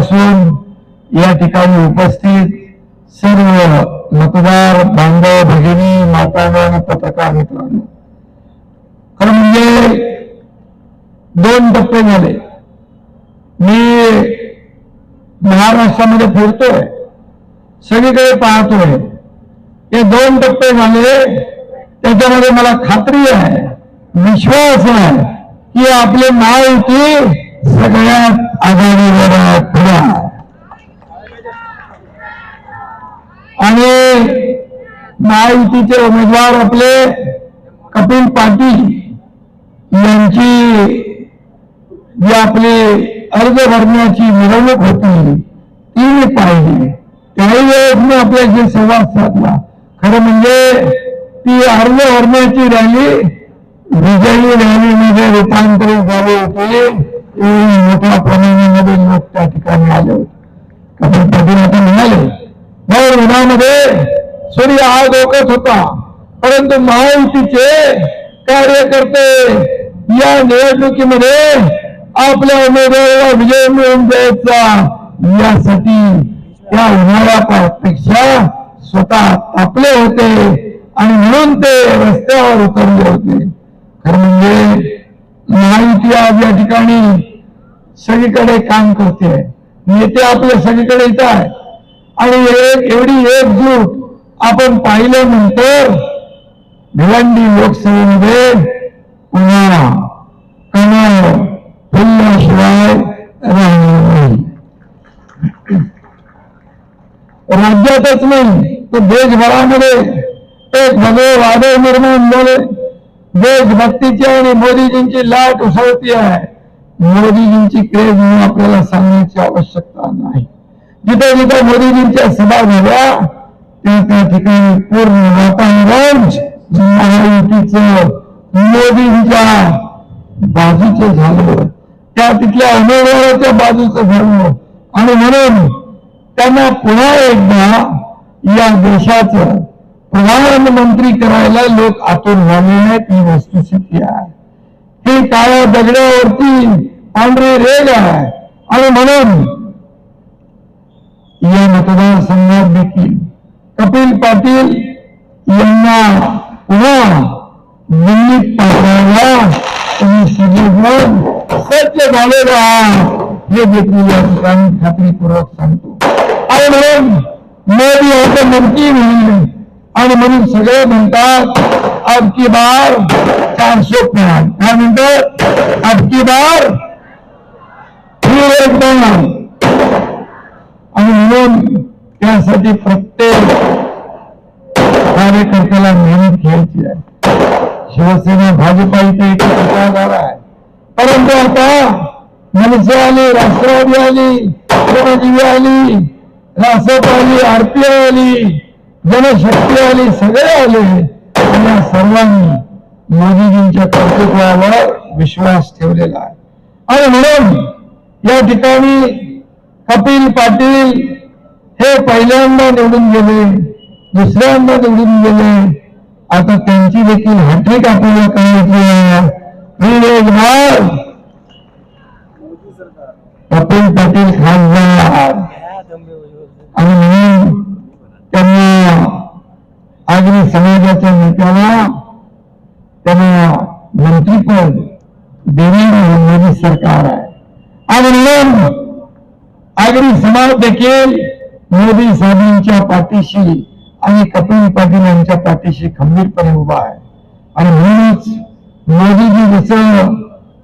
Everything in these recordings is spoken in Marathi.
जिल्ह्यापासून या ठिकाणी उपस्थित सर्व मतदार बांधव भगिनी माताना आणि पत्रकार मित्रांनो. खरं म्हणजे दोन टप्पे झाले. मी महाराष्ट्रामध्ये फिरतोय सगळीकडे पाहतोय. हे दोन टप्पे झाले त्याच्यामध्ये मला खात्री आहे विश्वास आहे की आपले महायुती सगळ्यात आघाडीवर आहे, आणि महायुतीचे उमेदवार आपले कपिल पाटील यांची जी आपली अर्ज भरण्याची मिरवणूक होती ती मी पाहिली. त्याही वेळेस मी आपल्याशी संवाद साधला. खरं म्हणजे ती अर्ज भरण्याची रॅली विजयी रॅलीमध्ये रूपांतरित झाली होती. एवढी मोठ्या प्रमाणामध्ये लोक त्या ठिकाणी आले. होते कपिल पाटील आता म्हणाले मग उन्हामध्ये सूर्य आग ओकत होता परंतु महायुतीचे कार्यकर्ते या निवडणुकीमध्ये आपल्या उमेदवाराला विजय मिळवून द्यायचा. यासाठी त्या उन्हाळ्यापेक्षा स्वतः तापले होते आणि म्हणून ते रस्त्यावर उतरले होते. खरं म्हणजे महायुती आज या ठिकाणी सगळीकडे काम करते. नेते आपले सगळीकडे येत आहे आणि एक एवढी एकजूट आपण पाहिल्यानंतर भिवंडी लोकसभेमध्ये पुन्हा कमळ फुलल्याशिवाय राहणार नाही. राज्यातच नाही तर देशभरामध्ये एक भले वादळ निर्माण झाले. देशभक्तीची आणि मोदीजींची लाट उसळती आहे. मोदीजींची क्रेज म्हणून आपल्याला सांगण्याची आवश्यकता नाही. जिथे जिथे मोदीजींच्या सभा झाल्या त्या त्या ठिकाणी पूर्ण वातावरण महायुतीचं मोदींच्या बाजूचं झालं. त्या तिथल्या उमेदवाराच्या बाजूचं झालं. आणि म्हणून त्यांना पुन्हा एकदा या देशाचं प्रधानमंत्री करायला लोक आतुर झाले आहेत ही वस्तुस्थिती आहे. ही काळ्या दगड्यावरती पांढरी रेग आहे. आणि म्हणून या मतदारसंघात देखील कपिल पाटील यांना पुन्हा दिल्लीत पाठवायला तुम्ही सगळेजण सज्ज झालेले आहात. हे देखील या ठिकाणी खात्रीपूर्वक सांगतो. आणि म्हणून मोदी आता नमकी म्हणून आणि म्हणून सगळे म्हणतात अब की बार चारशे पाच काय म्हणतात अब की बार फिर एक बार आणि म्हणून त्यासाठी प्रत्येक कार्यकर्त्याला मेहनत घ्यायची आहे. शिवसेना भाजपा इथे एक विचारधारा आहे. परंतु आता मनसे आली राष्ट्रवादी आली श्रमजीवी आली रासप आली आरपीआय आली जनशक्ती आली सगळे आले. आणि या सर्वांनी मोदीजींच्या कर्तृत्वावर विश्वास ठेवलेला आहे. आणि म्हणून या ठिकाणी कपिल पाटील हे पहिल्यांदा निवडून गेले दुसऱ्यांदा निवडून गेले. आता त्यांची देखील हॅट्रिक आपल्याला करायची कपिल पाटील खासदार. आणि म्हणून त्यांना आगरी समाजाच्या नेत्याला त्यांना मंत्रीपद देणारे मोदी सरकार आहे. आणि आगरी समाज देखील मोदी साहेबांच्या पाठीशी आणि कपिल पाटील यांच्या पाठीशी खंबीरपणे उभा आहे. आणि म्हणूनच मोदीजी जसं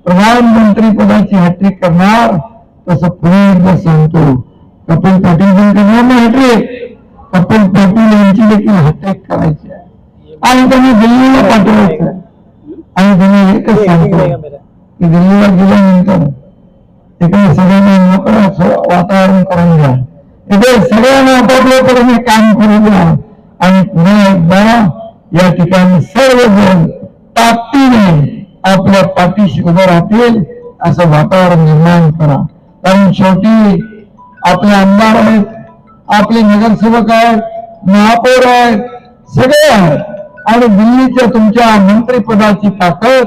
प्रधानमंत्री पदाची हॅट्रिक करणार तसं पुन्हा एकदा सांगतो कपिल पाटील पण करणार हॅट्रिक. कपिल पाटील यांची देखील हॅट्रिक करायची आणि त्यांनी दिल्लीला पाठवायचं आणि त्यांनी एकच सांगतो? की दिल्लीला गेल्यानंतर तिकडे सगळ्यांना मोकळं वातावरण करून घ्या इथे सगळ्यांना आपापल्या परीने काम करू द्या आणि पुन्हा एकदा या ठिकाणी सर्वजण ताकदीने आपल्या पाठीशी उभं राहतील असं वातावरण निर्माण करा. कारण शेवटी आपले आमदार आहेत आपले नगरसेवक आहेत महापौर आहेत सगळे आहेत. आणि दिल्लीच्या तुमच्या मंत्रिपदाची ताकद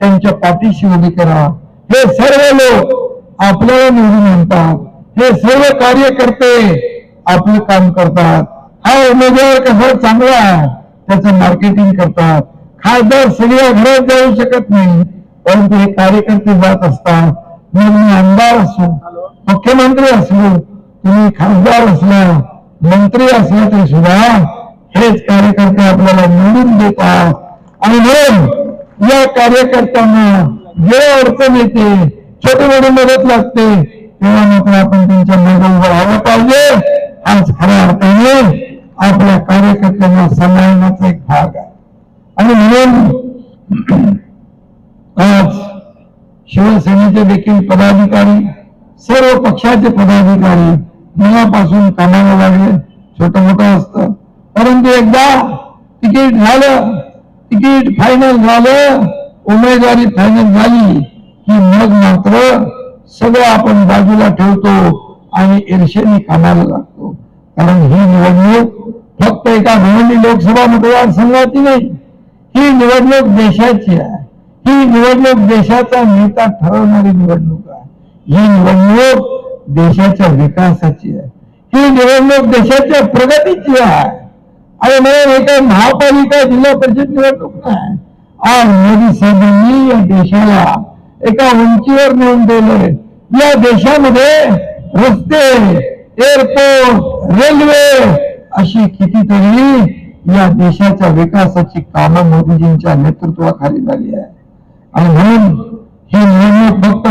त्यांच्या पाठीशी उभी करा. हे सर्व लोक आपल्याला निवडून आणतात. हे सर्व कार्यकर्ते आपलं काम करतात. हा उमेदवार कसा चांगला आहे त्याचं मार्केटिंग करतात. खासदार सगळ्या घरात जाऊ शकत नाही परंतु हे कार्यकर्ते जात असतात. मग मी आमदार असो मुख्यमंत्री असलो तुम्ही खासदार असला मंत्री असला तरी सुद्धा हेच कार्यकर्ते आपल्याला निवडून देतात. आणि म्हणून या कार्यकर्त्यांना जे अडचण येते छोटी मोठी मदत लागते तेव्हा मात्र आपण त्यांच्या मागे उभं राहायला पाहिजे. आज खऱ्या अर्थाने आपल्या कार्यकर्त्यांना सांभाळण्याचा एक भाग आहे. आणि म्हणून आज शिवसेनेचे देखील पदाधिकारी सर्व पक्षाचे पदाधिकारी मनापासून कामाला लागले. छोट मोठं असतं. परंतु एकदा तिकीट झालं तिकीट फायनल झालं उमेदवारी फायनल झाली की मग मात्र सगळं आपण बाजूला ठेवतो आणि ईर्षेने कामाला लागतो. कारण ही निवडणूक फक्त एका भिवंडी लोकसभा मतदारसंघाची नाही ही निवडणूक देशाची आहे. ही निवडणूक देशाचा नेता ठरवणारी निवडणूक आहे. ही निवडणूक देशाच्या विकासाची आहे. ही निवडणूक देशाच्या प्रगतीची आहे. आणि म्हणून एका महापालिका जिल्हा परिषद निवडणूक नाही. आज मोदी साहेबांनी या देशाला एका उंचीवर नेऊन दिले या देशामध्ये रस्ते एअरपोर्ट रेल्वे अशी कितीतरी या देशाच्या विकासाची कामं मोदीजींच्या नेतृत्वाखाली झाली आहे. आणि म्हणून ही निवडणूक फक्त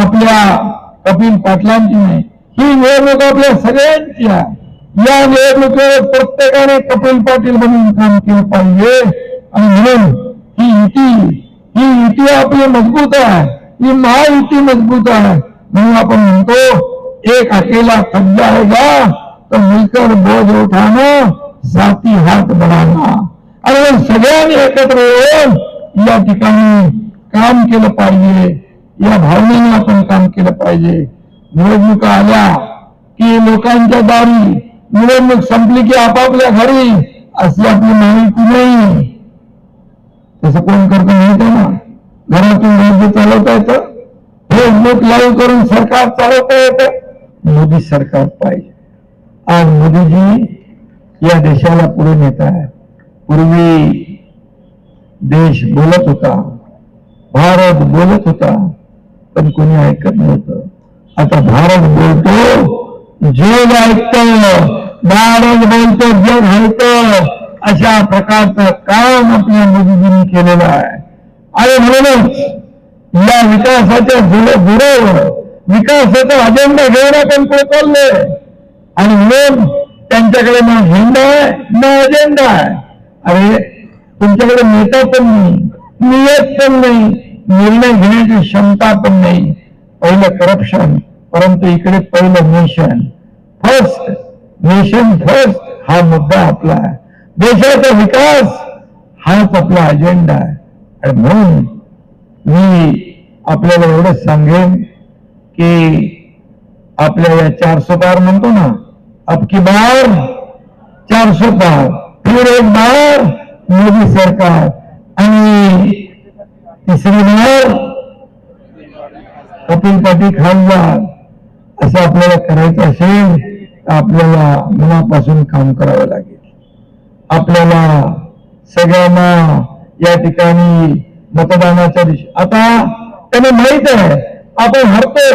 आपल्या कपिल पाटलांची नाही. ही निवडणूक आपल्या सगळ्यांची आहे. प्रत्येकाने कपिल पाटील म्हणून काम केलं पाहिजे. आणि म्हणून ही युती ही युती मज़बूत आहे. ही महायुती मज़बूत आहे. म्हणून आपण म्हणतो, एक अकेला थक जाएगा तो मिलकर बोझ उठाना साथी हात बढ़ाना मग सगळ्यांनी एकत्र येऊन या ठिकाणी काम या भावनेने आपण काम केलं पाहिजे. निवडणुका आल्या की लोकांच्या दारी निवडणूक संपली की आपापल्या घरी अशी आपली माहिती नाही. तसं कोण करतो माहीत आहे ना? घरातून राज्य चालवता येतं. फेसबुक लाईव्ह करून सरकार चालवता येतं. मोदी सरकार पाहिजे. आज मोदीजी या देशाला पुढे नेत आहे पूर्वी देश बोलत होता भारत बोलत होता. पण कोणी ऐकत नव्हतं. आता भारत बोलतो जग ऐकतं भारत बोलतो जग हलत अशा प्रकारचं काम आपल्या मोदीजींनी केलेलं आहे. आणि म्हणूनच या विकासाच्या जुऱ्यावर विकासाचा अजेंडा घेऊन आपण पुढे आणि म्हणून त्यांच्याकडे ना झेंडा आहे ना अजेंडा आहे. अरे तुमच्याकडे नेता पण नाही नियत पण नाही. निर्णय घेण्याची क्षमता पण नाही. पहिलं करप्शन परंतु इकडे पहिलं नेशन फर्स्ट नेशन फर्स्ट हा मुद्दा आपला आहे. देशाचा विकास हाच आपला अजेंडा आहे. आणि म्हणून मी आपल्याला एवढंच सांगेन की आपल्या या चारसो पार म्हणतो ना अबकी बार चारसो पार फिर एक बार मोदी सरकार आणि तिसरी बार कपिल पाटील खासदार असं आपल्याला करायचं असेल तर काम करावं लागेल आपल्याला सगळ्यांना दिवशी आता माहित आहे आपण हरतोय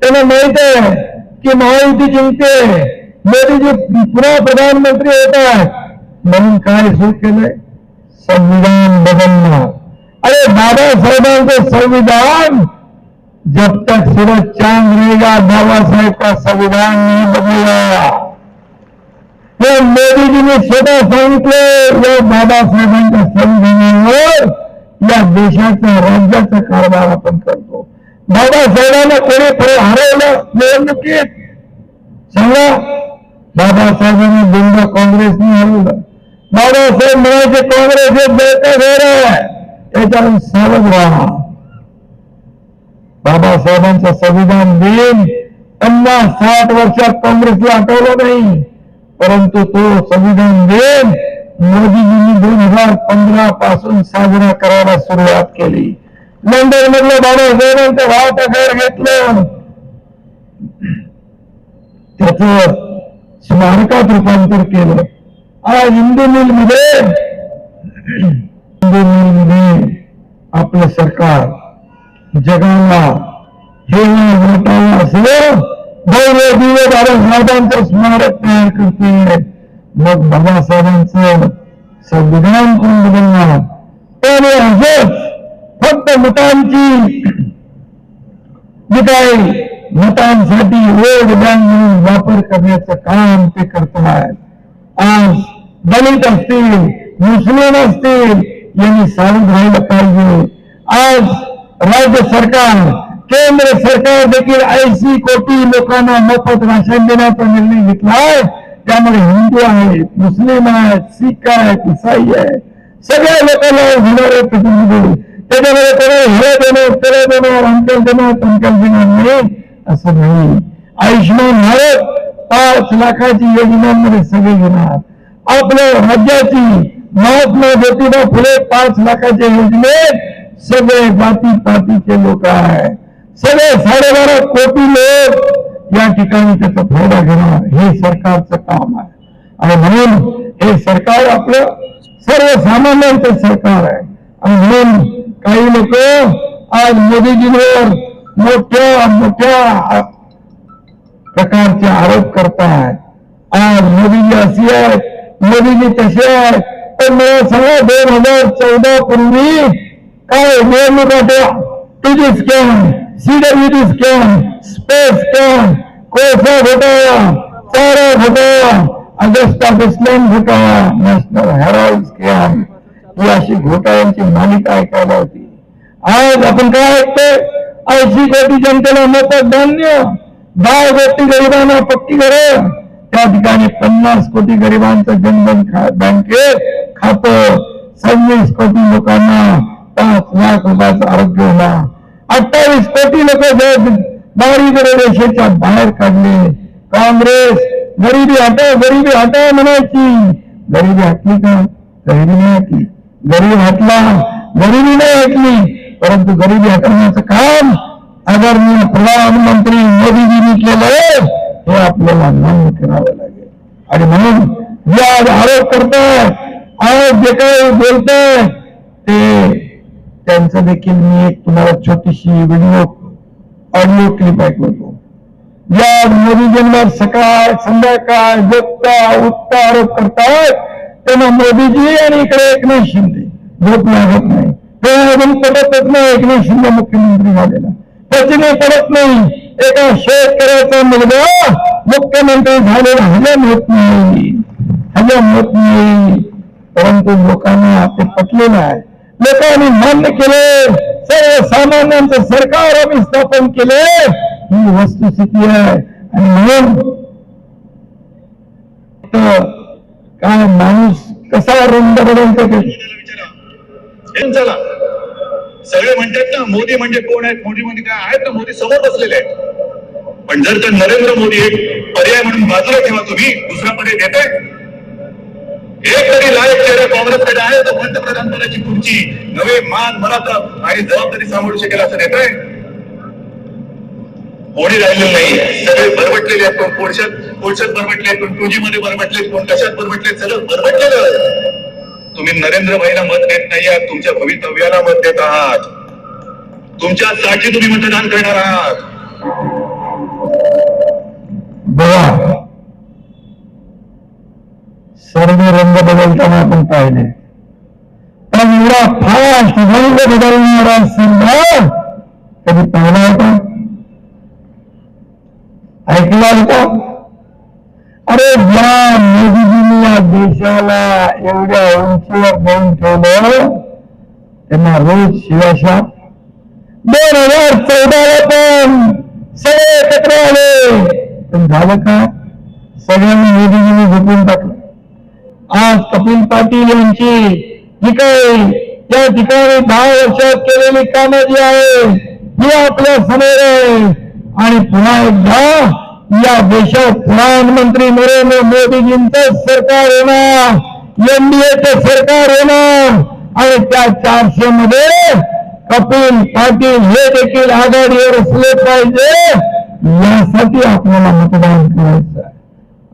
त्यांना माहित आहे की महायुती जिंकते मोदीजी पुन्हा प्रधानमंत्री होत काय सुरू केलंय। संविधान बदलणार। अरे बाबासाहेबांचं संविधान, जब तक सूरज चाँद रहेगा, बाबा साहेब का संविधान नहीं बदलेगा हे मोदीजींनी स्वतः सांगितलं या बाबासाहेबांच्या संविधानावर या देशाचा राज्याचा कारभार आपण करतो। बाबासाहेबांना कोणी पुढे हरवलं निवडणुकीत सांगा बाबासाहेबांनी दोनदा काँग्रेसने हरवलं. बाबासाहेब म्हणायचे काँग्रेस हे घर आहे. त्याच्यावर सावध राहा. बाबासाहेबांचं संविधान दिन पन्नास साठ वर्षात काँग्रेसला आठवलं नाही. परंतु तो संविधान दिन मोदीजींनी दोन हजार पंधरा पासून साजरा करायला सुरुवात केली. लंडन मधलं बाबासाहेबांचं भाव घर घेतलं. त्याच स्मारकात रूपांतर केलं. आज हिंदू मिल आपलं सरकार जगाला हे मोठं असं भव्य दिव्य बाबासाहेबांचं स्मारक तयार करते. मग बाबासाहेबांचं संविधान कोण बदलणार? त्याने असंच फक्त मतांची जे काय मतांसाठी वोट बँक म्हणून वापर करण्याचं काम ते करतात आज दलित असतील मुस्लिम असतील यांनी राहिलं पाहिजे आज राज्य सरकार, केंद्र सरकार देखील ऐंशी कोटी लोकांना मोफत राशन देण्याचा निर्णय घेतलाय त्यामध्ये हिंदू आहेत मुस्लिम आहेत सिख आहेत इसाई आहेत सगळ्या लोकांना होणारे प्रतिनिधी त्याच्यामध्ये कोणी हे देणार त्याला देणार, अंकल देणार अंकल देणार नाही, असं नाही. आयुष्यमान भारत पाच लाखाची योजनांमध्ये सगळे घेणार आपल्या राज्याची महात्मा ज्योतिबा फुले पाच लाखाच्या योजनेत सगळे जाती पातीचे लोक आहेत. सगळे साडेबारा कोटी लोक या ठिकाणी त्याचा फायदा घेणार. हे सरकारचं काम आहे. आणि म्हणून हे सरकार आपलं सर्वसामान्यांचं सरकार आहे. आणि म्हणून काही लोक आज मोदीजींवर मोठ्या मोठ्या प्रकारचे आरोप करतायत. आज मोदीजी अशी आहेत मोदीजी तसे आहेत. पण मला सांगा दोन हजार चौदा पूर्वी काय? निवडणूक होत्या scan scam CWD scan space scan कोळसा घोटाळा चारा घोटाळा अगस्टा वेस्टलँड घोटाळा नॅशनल हेराल्ड स्कॅन ही अशी घोटाळ्यांची मालिका ऐकायला होती. आज आपण काय ऐकतोय? ऐंशी कोटी जनतेला मोफत धान्य दहा कोटी गरिबांना पक्की घरं त्या ठिकाणी पन्नास कोटी गरिबांचं जनधन बँकेत खातं सव्वीस कोटी लोकांना पाच लाख रुपयाचा आरोग्य विमा अठ्ठावीस कोटी लोक दारिद्र्य रेषेच्या बाहेर काढले. काँग्रेस गरिबी हटाव गरिबी हटाव म्हणायची. गरिबी हटली का? गरिबी नाही हटली. गरीब हटला गरिबी नाही हटली. परंतु गरिबी हटवण्याचं काम आदरणीय प्रधानमंत्री मोदीजींनी केलं हे आपल्याला मान्य करावं लागेल. आणि म्हणून जे आज आरोप करतात. जे काही बोलताय ते त्यांचा देखील मी एक तुम्हाला छोटीशी व्हिडिओ ऑडिओ क्लिप ऐकवतो या जन्मात सकाळ संध्याकाळ जोगता उठता आरोप करतात त्यांना मोदीजी आणि इकडे एकनाथ शिंदे. झोप लागत नाही. ते पडतच नाही एकनाथ शिंदे मुख्यमंत्री झालेला. त्याची नाही पडत नाही. एका शेतकऱ्याचा मुलगा मुख्यमंत्री झालेला हजम होत नाही. हजम होत नाही. परंतु लोकांना ते पटलेलं आहे लोकांनी मान्य केले. सर्वसामान्यांचं सरकार आम्ही स्थापन केले. ही वस्तुस्थिती आहे. आणि म्हणून काय माणूस कसा रंग बदलतो चला. सगळे म्हणतात ना मोदी म्हणजे कोण आहेत? मोदी म्हणजे काय? आहेत ना मोदी समोर बसलेले आहेत. पण जर तर नरेंद्र मोदी एक पर्याय म्हणून बाजूला ठेवा तुम्ही दुसरा पर्याय देताय एक तरी लायक चेहरे काँग्रेसकडे आहे तर पंतप्रधान पदाची खुर्ची नवे मान मनाचा आणि जबाबदारी सांभाळू शकेल असं नेत आहे कोणी राहिलेलं नाही. सगळे बरबटलेले आहेत कोण कोळशात कोळशात बरबटले कोण टूजी मध्ये बरबटले कोण कशात बरबटले सगळं बरबटलेलं तुम्ही नरेंद्र भाईला मत देत नाही आहात तुमच्या भवितव्याला मत देत आहात. तुमच्यासाठी तुम्ही मतदान करणार आहात बघा सर्व रंग बदलताना आपण पाहिले. पण एवढा फास्ट रंग बदलणारा सिंह कधी पाहिला होता? ऐकला होता? अरे ज्या मोदीजींनी या देशाला एवढ्या उंचीवर नेऊन ठेवलं? त्यांना रोज शिवाशा दोन हजार चौदाला पण सगळे एकत्र आले. पण झालं का? सगळ्यांनी मोदीजींनी झोपून टाकलं. आज पाटील यांची जी काही त्या ठिकाणी दहा वर्षात केलेली कामं जी आहे ही आपल्यासमोर आहे. आणि पुन्हा एकदा या देशात प्रधानमंत्री नरेंद्र मोदीजींचं सरकार येणार एनडीएचं सरकार येणार आणि त्या चारशे मध्ये कपिल पाटील हे देखील आघाडीवर असले पाहिजे यासाठी आपल्याला मतदान करायचं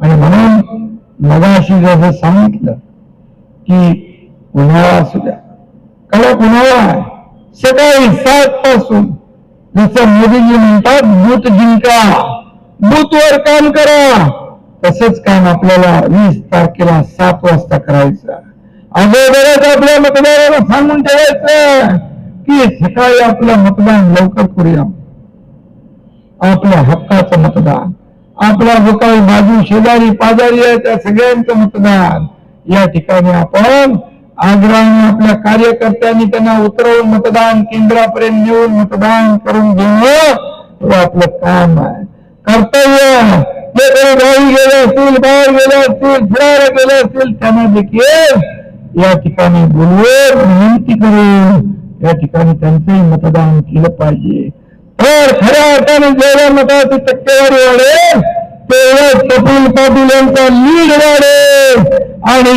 आणि म्हणून मगाशी जसं सांगितलं की उन्हाळा असू द्या. कारण उन्हाळा आहे. सकाळी सात पासून जसं मोदीजी म्हणतात बूत जिंका बूथवर काम करा. तसंच काम आपल्याला वीस तारखेला सात वाजता करायचं अगोदरच आपल्या मतदाराला सांगून ठेवायचं की सकाळी आपलं मतदान लवकर करूया. आपल्या हक्काचं मतदान आपला जो काही बाजू शेजारी पाजारी आहे त्या सगळ्यांचं मतदान. या ठिकाणी आपण आग्रहाने आपल्या कार्यकर्त्यांनी त्यांना उतरवून मतदान केंद्रापर्यंत नेऊन मतदान करून घेणं हे आपलं काम आहे. कर्तव्य जे काही गावी गेले असतील बाहेर गेले असतील फिरायला गेले असतील त्यांना देखील या ठिकाणी बोलवून विनंती करून या ठिकाणी त्यांचंही मतदान केलं पाहिजे. तर खऱ्या अर्थाने जेवढ्या मताची टक्केवारी वाढेल तेवढं कपिल पाटील यांचा लीड वाढेल. आणि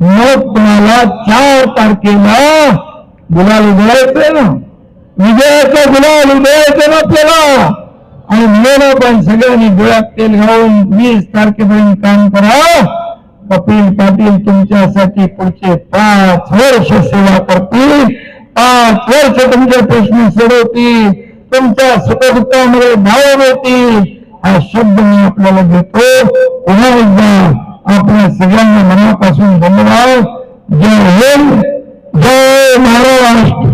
मग तुम्हाला चार तारखेला गुलाल उधळायचंय ना. विजयाचा गुलाल उधळायचं ना आपल्याला. आणि म्हणून आपण सगळ्यांनी डोळ्यात तेल घालून वीस तारखेपर्यंत काम करा. कपिल पाटील तुमच्यासाठी पुढचे पाच वर्ष सेवा करतील. पाच वर्ष तुमचे प्रश्न सोडवतील. तुमच्या सुखदुःखामध्ये भाव होतील हा शब्द मी आपल्याला देतो. पुन्हा एकदा आपल्या सगळ्यांना मनापासून धन्यवाद. जय हिंद. जय महाराष्ट्र.